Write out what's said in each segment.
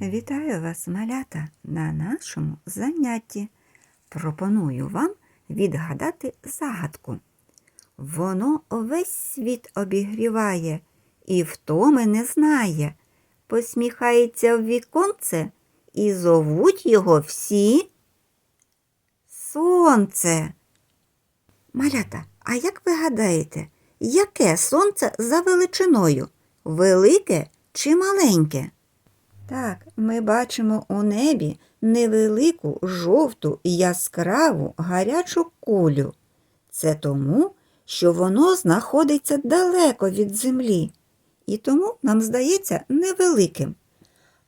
Вітаю вас, малята, на нашому занятті. Пропоную вам відгадати загадку. Воно весь світ обігріває і втоми не знає. Посміхається в віконце і зовуть його всі Сонце. Малята, а як ви гадаєте, яке сонце за величиною? Велике чи маленьке? Так, ми бачимо у небі невелику жовту яскраву гарячу кулю. Це тому, що воно знаходиться далеко від землі, і тому нам здається невеликим.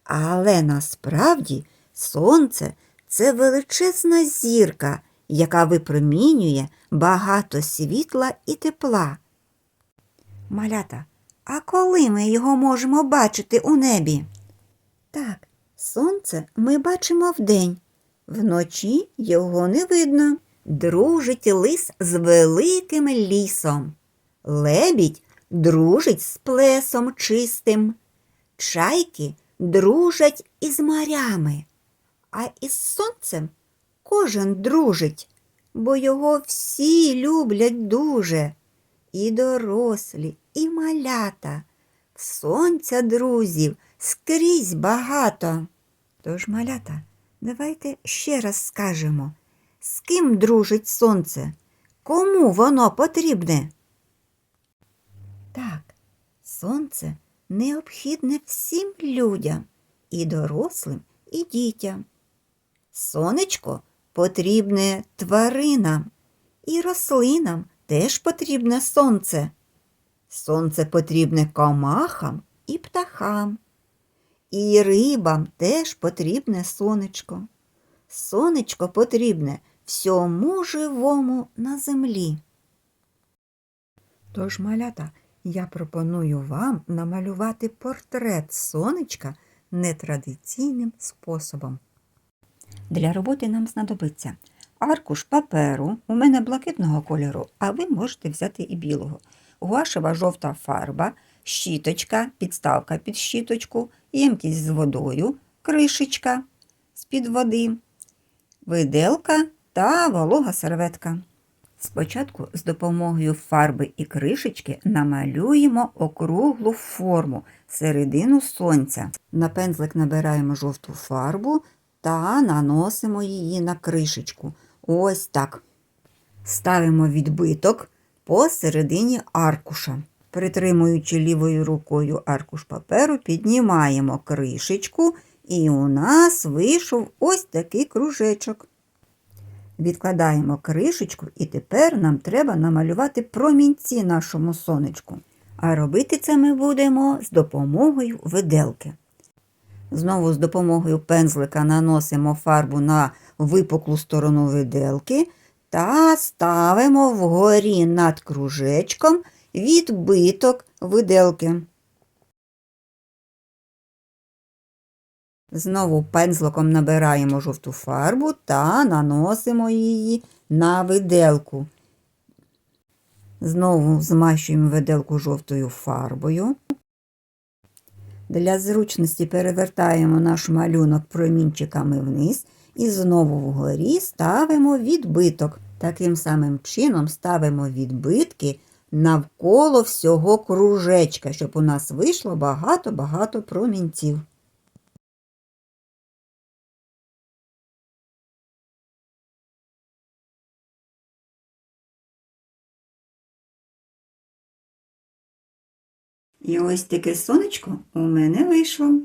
Але насправді сонце це величезна зірка, яка випромінює багато світла і тепла. Малята, а коли ми його можемо бачити у небі? Так, сонце ми бачимо вдень, вночі його не видно. Дружить лис з великим лісом. Лебідь дружить з плесом чистим. Чайки дружать із морями, а із сонцем кожен дружить, бо його всі люблять дуже. І дорослі, і малята. Сонця друзів скрізь багато. Тож, малята, давайте ще раз скажемо, з ким дружить сонце? Кому воно потрібне? Так, сонце необхідне всім людям, і дорослим, і дітям. Сонечко потрібне тваринам, і рослинам теж потрібне сонце. Сонце потрібне комахам і птахам. І рибам теж потрібне сонечко. Сонечко потрібне всьому живому на землі. Тож, малята, я пропоную вам намалювати портрет сонечка нетрадиційним способом. Для роботи нам знадобиться аркуш паперу, у мене блакитного кольору, а ви можете взяти і білого. Гуашева жовта фарба, щіточка, підставка під щіточку, ємкість з водою, кришечка з-під води, виделка та волога серветка. Спочатку з допомогою фарби і кришечки намалюємо округлу форму середину сонця. На пензлик набираємо жовту фарбу та наносимо її на кришечку. Ось так. Ставимо відбиток посередині аркуша. Притримуючи лівою рукою аркуш паперу, піднімаємо кришечку, і у нас вийшов ось такий кружечок. Відкладаємо кришечку, і тепер нам треба намалювати промінці нашому сонечку. А робити це ми будемо з допомогою виделки. Знову з допомогою пензлика наносимо фарбу на випуклу сторону виделки та ставимо вгорі над кружечком відбиток виделки. Знову пензликом набираємо жовту фарбу та наносимо її на виделку. Знову змащуємо виделку жовтою фарбою. Для зручності перевертаємо наш малюнок промінчиками вниз і знову вгорі ставимо відбиток. Таким самим чином ставимо відбитки навколо всього кружечка, щоб у нас вийшло багато-багато промінців. І ось таке сонечко у мене вийшло.